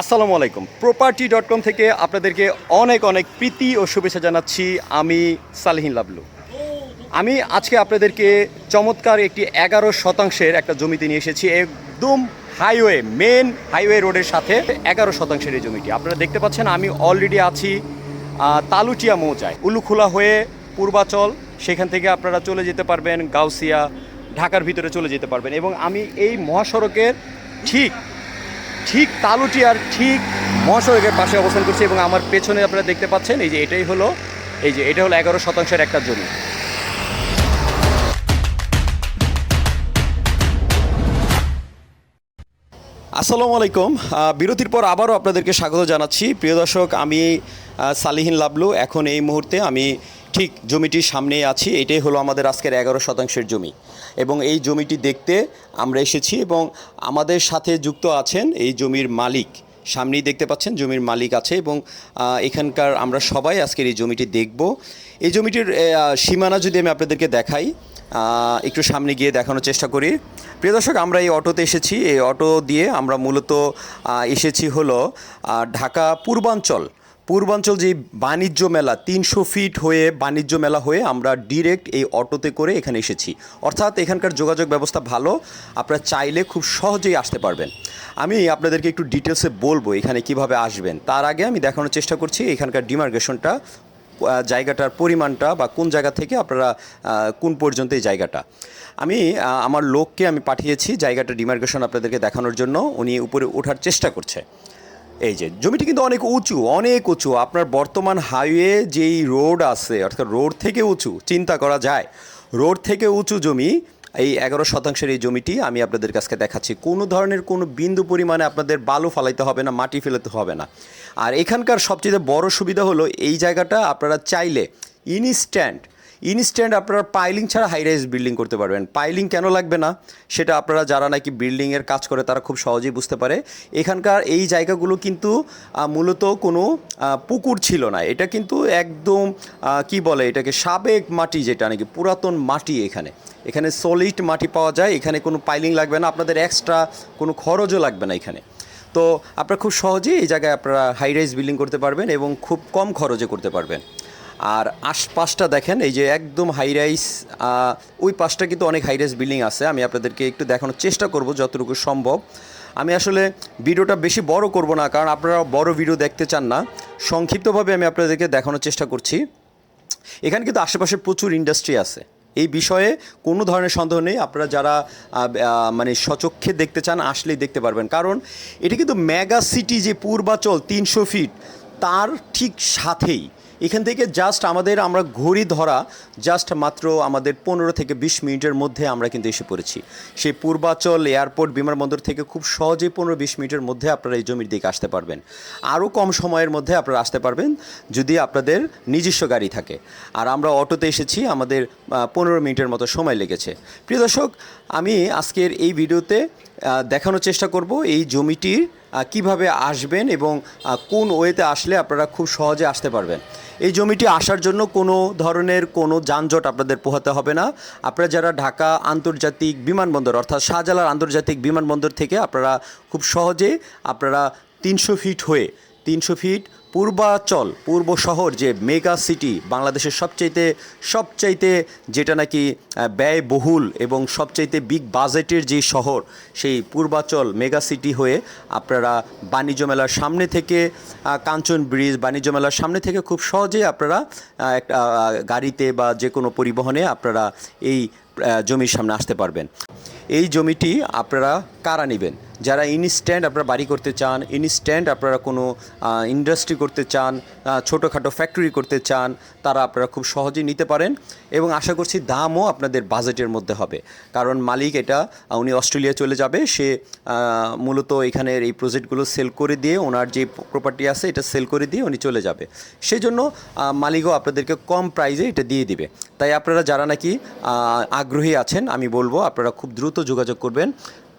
আসসালামু আলাইকুম। Property dot com থেকে আপনাদেরকে অনেক অনেক প্রীতি ও শুভেচ্ছা জানাচ্ছি। আমি সালেহিন লাবলু। আমি আজকে আপনাদেরকে চমৎকার একটি এগারো শতাংশের একটা জমিতে নিয়ে এসেছি। একদম হাইওয়ে মেন হাইওয়ে রোডের সাথে এগারো শতাংশের এই জমিটি। আপনারা দেখতে পাচ্ছেন, আমি অলরেডি আছি তালুটিয়া মৌজায়। উলুখোলা হয়ে পূর্বাচল, সেখান থেকে আপনারা চলে যেতে পারবেন, গাউসিয়া, ঢাকার ভিতরে চলে যেতে পারবেন। এবং আমি এই মহাসড়কের ঠিক ঠিক তালুটিয়ার ঠিক মহাসড়কের পাশে অবস্থান করছি এবং আমার পেছনে আপনারা দেখতে পাচ্ছেন, এই যে এটাই হলো, এই যে এটা হলো এগারো শতাংশের একটা জমি। আসসালামু আলাইকুম। বিরতির পর আবারও আপনাদেরকে স্বাগত জানাচ্ছি। প্রিয় দর্শক, আমি সালিহিন লাবলু। এখন এই মুহূর্তে আমি ঠিক জমিটির সামনেই আছি, এটাই হলো আমাদের আজকের এগারো শতাংশের জমি। এবং এই জমিটি দেখতে আমরা এসেছি এবং আমাদের সাথে যুক্ত আছেন এই জমির মালিক। সামনেই দেখতে পাচ্ছেন জমির মালিক আছে এবং এখানকার আমরা সবাই আজকের এই জমিটি দেখব। এই জমিটির সীমানা যদি আমি আপনাদেরকে দেখাই একটু সামনে গিয়ে দেখানোর চেষ্টা করি। প্রিয় দর্শক, আমরা এই অটোতে এসেছি। এই অটো দিয়ে আমরা মূলত এসেছি হলো ঢাকা পূর্বাঞ্চল পূর্বাঞ্চল যে বাণিজ্য মেলা তিনশো ফিট হয়ে বাণিজ্য মেলা হয়ে আমরা ডিরেক্ট এই অটোতে করে এখানে এসেছি। অর্থাৎ এখানকার যোগাযোগ ব্যবস্থা ভালো আপনারা চাইলে খুব সহজেই আসতে পারবেন। আমি আপনাদেরকে একটু ডিটেলসে বলব এখানে কীভাবে আসবেন। তার আগে আমি দেখানোর চেষ্টা করছি এখানকার ডিমার্কেশনটা আহ, জায়গাটার পরিমাণটা বা কোন জায়গা থেকে আপনারা কোন পর্যন্ত এই জায়গাটা। আমি আমার লোককে আমি পাঠিয়েছি জায়গাটা ডিমার্কেশন আপনাদেরকে দেখানোর জন্য। উনি উপরে ওঠার চেষ্টা করছে। এই যে, জমিটি কিন্তু অনেক উঁচু অনেক উঁচু। আপনার বর্তমান হাইওয়ে যেই রোড আছে, অর্থাৎ রোড থেকে উঁচু, চিন্তা করা যায়। রোড থেকে উঁচু জমি, এই এগারো শতাংশের এই জমিটি আমি আপনাদের কাছে দেখাচ্ছি। কোনো ধরনের কোনো বিন্দু পরিমাণে আপনাদের বালু ফালাইতে হবে না, মাটি ফেলাতে হবে না। আর এখানকার সবচেয়ে বড় সুবিধা হলো, এই জায়গাটা আপনারা চাইলে ইনস্ট্যান্ট ইনস্ট্যান্ট আপনারা পাইলিং ছাড়া হাই রাইজ বিল্ডিং করতে পারবেন। পাইলিং কেন লাগবে না? সেটা আপনারা যারা নাকি বিল্ডিংয়ের কাজ করে, তারা খুব সহজেই বুঝতে পারে। এখানকার এই জায়গাগুলো কিন্তু মূলত কোনো পুকুর ছিল না। এটা কিন্তু একদম কি বলে এটাকে, সাবেক মাটি যেটা নাকি, পুরাতন মাটি এখানে। এখানে সলিড মাটি পাওয়া যায়, এখানে কোনো পাইলিং লাগবে না, আপনাদের এক্সট্রা কোনো খরচও লাগবে না এখানে। তো আপনারা খুব সহজেই এই জায়গায় আপনারা হাই রাইজ বিল্ডিং করতে পারবেন এবং খুব কম খরচে করতে পারবেন। আর আশপাশটা দেখেন, এই যে একদম হাই রাইস ওই পাশটা কিন্তু অনেক হাই রাইস বিল্ডিং আছে। আমি আপনাদেরকে একটু দেখানোর চেষ্টা করব যতটুকু সম্ভব। আমি আসলে ভিডিওটা বেশি বড় করব না, কারণ আপনারা বড় ভিডিও দেখতে চান না। সংক্ষিপ্তভাবে আমি আপনাদেরকে দেখানোর চেষ্টা করছি। এখানে কিন্তু আশেপাশে প্রচুর ইন্ডাস্ট্রি আছে। এই বিষয়ে কোনো ধরনের সন্দেহ নেই। আপনারা যারা মানে সচক্ষে দেখতে চান, আসলেই দেখতে পারবেন। কারণ এটি কিন্তু মেগা সিটি যে পূর্বাচল তিনশো ফিট তার ঠিক সাথেই এখান থেকে জাস্ট আমাদের আমরা ঘড়ি ধরা জাস্ট মাত্র আমাদের পনেরো থেকে বিশ মিনিটের মধ্যে আমরা কিন্তু এসে পড়েছি। সেই পূর্বাচল এয়ারপোর্ট বিমানবন্দর থেকে খুব সহজেই পনেরো বিশ মিনিটের মধ্যে আপনারা এই জমির দিকে আসতে পারবেন। আরও কম সময়ের মধ্যে আপনারা আসতে পারবেন যদি আপনাদের নিজস্ব গাড়ি থাকে। আর আমরা অটোতে এসেছি, আমাদের পনেরো মিনিটের মতো সময় লেগেছে। প্রিয় দর্শক, আমি আজকের এই ভিডিওতে দেখানোর চেষ্টা করব এই জমিটির কীভাবে আসবেন এবং কোন ওয়েতে আসলে আপনারা খুব সহজে আসতে পারবেন। এই জমিটি আসার জন্য কোনো ধরনের কোনো যানজট আপনাদের পোহাতে হবে না। আপনারা যারা ঢাকা আন্তর্জাতিক বিমানবন্দর অর্থাৎ শাহজালাল আন্তর্জাতিক বিমানবন্দর থেকে আপনারা খুব সহজে আপনারা তিনশো ফিট হয়ে, তিনশো ফিট পূর্বাচল, পূর্ব শহর যে মেগা সিটি বাংলাদেশের সবচাইতে সবচাইতে যেটা নাকি ব্যয়বহুল এবং সবচাইতে বিগ বাজেটের যে শহর, সেই পূর্বাচল মেগা সিটি হয়ে আপনারা বাণিজ্য মেলার সামনে থেকে কাঞ্চন ব্রিজ বাণিজ্য মেলার সামনে থেকে খুব সহজেই আপনারা একটা গাড়িতে বা যে কোনো পরিবহনে আপনারা এই জমির সামনে আসতে পারবেন। এই জমিটি আপনারা কারা নেবেন? যারা ইনস্ট্যান্ট আপনারা বাড়ি করতে চান, ইনস্ট্যান্ট আপনারা কোনো ইন্ডাস্ট্রি করতে চান ছোটোখাটো ফ্যাক্টরি করতে চান, তারা আপনারা খুব সহজেই নিতে পারেন এবং আশা করছি দামও আপনাদের বাজেটের মধ্যে হবে। কারণ মালিক এটা উনি অস্ট্রেলিয়া চলে যাবে, সে মূলত এখানের এই প্রজেক্টগুলো সেল করে দিয়ে ওনার যে প্রপার্টি আছে এটা সেল করে দিয়ে উনি চলে যাবে। সেই জন্য মালিকও আপনাদেরকে কম প্রাইজে এটা দিয়ে দিবে। তাই আপনারা যারা নাকি আগ্রহী আছেন, আমি বলব আপনারা খুব দ্রুত যোগাযোগ করবেন।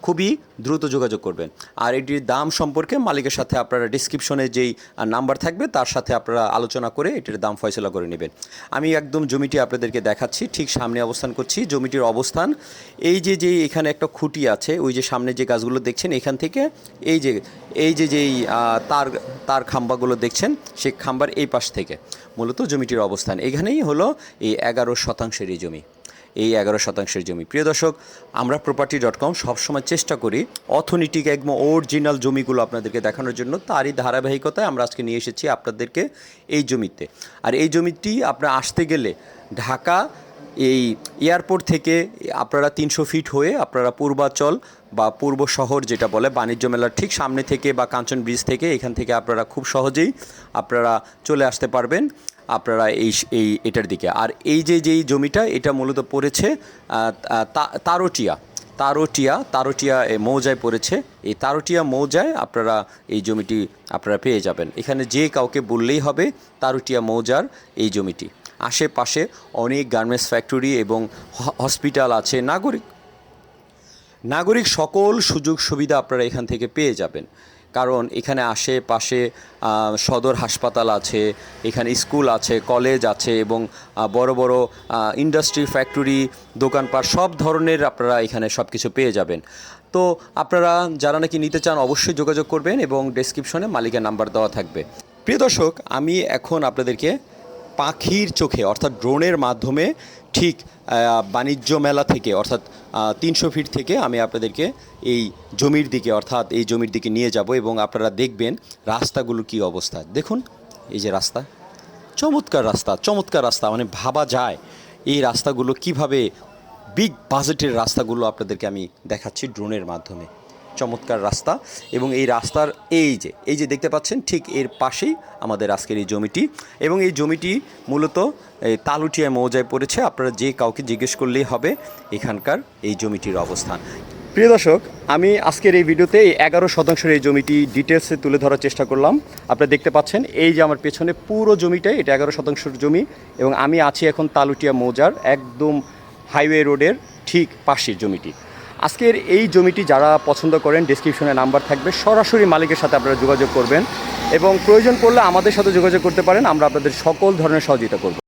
খুবই দ্রুত যোগাযোগ করবেন। আর এটির দাম সম্পর্কে মালিকের সাথে আপনারা ডিসক্রিপশনে যেই নাম্বার থাকবে, তার সাথে আপনারা আলোচনা করে এটির দাম ফয়সলা করে নেবেন। আমি একদম জমিটি আপনাদেরকে দেখাচ্ছি, ঠিক সামনে অবস্থান করছি। জমিটির অবস্থান, এই যে যে এখানে একটা খুঁটি আছে, ওই যে সামনে যে গাছগুলো দেখছেন, এখান থেকে এই যে এই যে যেই তার তার খাম্বাগুলো দেখছেন সেই খাম্বার এই পাশ থেকে, মূলত জমিটির অবস্থান। এখানেই হলো এই এগারো শতাংশের এই জমি। এই এগারো শতাংশের জমি। প্রিয় দর্শক, আমরা প্রপার্টি ডট কম সবসময় চেষ্টা করি অথনিটিক একদম অরিজিনাল জমিগুলো আপনাদেরকে দেখানোর জন্য। তারই ধারাবাহিকতায় আমরা আজকে নিয়ে এসেছি আপনাদেরকে এই জমিতে। আর এই জমিটি আপনার আসতে গেলে ঢাকা, এই এয়ারপোর্ট থেকে আপনারা তিনশো ফিট হয়ে আপনারা পূর্বাচল বা পূর্ব শহর যেটা বলে বাণিজ্য মেলার ঠিক সামনে থেকে বা কাঞ্চন ব্রিজ থেকে এখান থেকে আপনারা খুব সহজেই আপনারা চলে আসতে পারবেন। আপনারা এই এই, এটার দিকে। আর এই যে, যেই জমিটা, এটা মূলত পড়েছে তারোটিয়া। তারোটিয়া তারোটিয়া মৌজায় পড়েছে। এই তারোটিয়া মৌজায় আপনারা এই জমিটি আপনারা পেয়ে যাবেন। এখানে যে কাউকে বললেই হবে, তারোটিয়া মৌজার এই জমিটি। আশেপাশে অনেক গার্মেন্টস ফ্যাক্টরি এবং হসপিটাল আছে, নাগরিক। নাগরিক সকল সুযোগ সুবিধা আপনারা এখান থেকে পেয়ে যাবেন। কারণ এখানে আশেপাশে সদর হাসপাতাল আছে, এখানে স্কুল আছে, কলেজ আছে এবং বড় বড় ইন্ডাস্ট্রি, ফ্যাক্টরি, দোকানপাট সব ধরনের আপনারা এখানে সব কিছু পেয়ে যাবেন। তো আপনারা যারা নাকি নিতে চান অবশ্যই যোগাযোগ করবেন এবং ডেসক্রিপশনে মালিকের নাম্বার দেওয়া থাকবে। প্রিয় দর্শক, আমি এখন আপনাদেরকে পাখির চোখে অর্থাৎ ড্রোনের মাধ্যমে ঠিক বাণিজ্য মেলা থেকে, অর্থাৎ তিনশো ফিট থেকে আমি আপনাদেরকে এই জমির দিকে, অর্থাৎ এই জমির দিকে নিয়ে যাব এবং আপনারা দেখবেন রাস্তাগুলো কি অবস্থা। দেখুন, এই যে রাস্তা, চমৎকার রাস্তা চমৎকার রাস্তা মানে ভাবা যায় এই রাস্তাগুলো কীভাবে বিগ বাজেটের রাস্তাগুলো আপনাদেরকে আমি দেখাচ্ছি ড্রোনের মাধ্যমে। চমৎকার রাস্তা এবং এই রাস্তার এই যে এই যে দেখতে পাচ্ছেন, ঠিক এর পাশেই আমাদের আজকের এই জমিটি এবং এই জমিটি মূলত এই তালুটিয়া মৌজায় পড়েছে। আপনারা যে কাউকে জিজ্ঞেস করলেই হবে এখানকার এই জমিটির অবস্থান। প্রিয় দর্শক, আমি আজকের এই ভিডিওতে এই এগারো শতাংশের এই জমিটি ডিটেলসে তুলে ধরার চেষ্টা করলাম। আপনারা দেখতে পাচ্ছেন, এই যে আমার পেছনে পুরো জমিটাই, এটা এগারো শতাংশের জমি এবং আমি আছি এখন তালুটিয়া মৌজার একদম হাইওয়ে রোডের ঠিক পাশের জমিটি। আজকের এই জমিটি যারা পছন্দ করেন ডিসক্রিপশনে নাম্বার থাকবে। সরাসরি মালিকের সাথে আপনারা যোগাযোগ করবেন এবং প্রয়োজন পড়লে আমাদের সাথে যোগাযোগ করতে পারেন। আমরা আপনাদের সকল ধরনের সহযোগিতা করব।